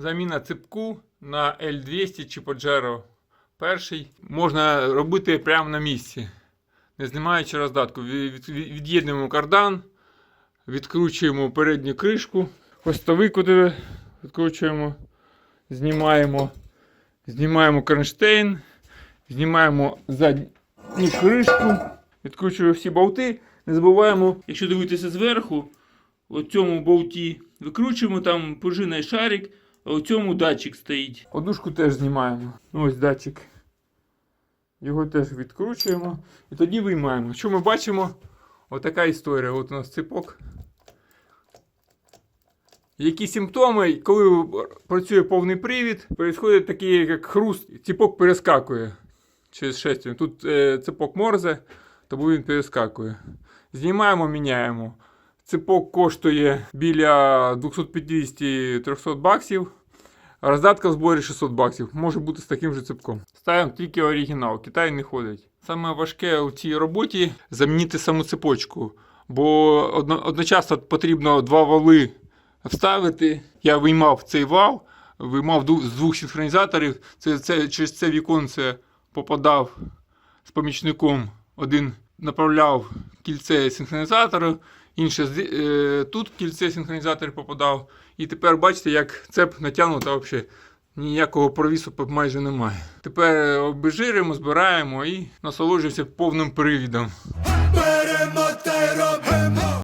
Заміна ципку на L200 чи Pajero перший можна робити прямо на місці, не знімаючи роздатку. Від- від- Від'єднуємо кардан, відкручуємо передню кришку, хвостовик куди відкручуємо, знімаємо, знімаємо кронштейн, знімаємо задню кришку, відкручуємо всі болти. Не забуваємо, якщо дивитися зверху, у цьому болті викручуємо там пружинний шарик, а у цьому датчик стоїть. Одушку теж знімаємо. Ну, Ось датчик. Його теж відкручуємо і тоді виймаємо. Що ми бачимо? Отака історія. От у нас ципок. Які симптоми, коли працює повний привід, відбувається такий, як хруст, ципок перескакує через шестерню. Тут е, ципок морзе, тому він перескакує. Знімаємо, міняємо. Ципок коштує біля 250-300 баксів. Роздатка в зборі 600 баксів. Може бути з таким же ципком. Ставимо тільки оригінал. Китай не ходить. Саме важке у цій роботі замінити саму цепочку. Бо одночасно потрібно два вали вставити. Я виймав цей вал, виймав з двох синхронізаторів. Це, це, через це віконце попадав з помічником. Один направляв кільце синхронізатору. інше е, тут кільце синхронізатор попадав. І тепер бачите, як цеп натягнута взагалі. Ніякого провісу майже немає. Тепер обезжирюємо, збираємо і насолоджуємося повним привідом.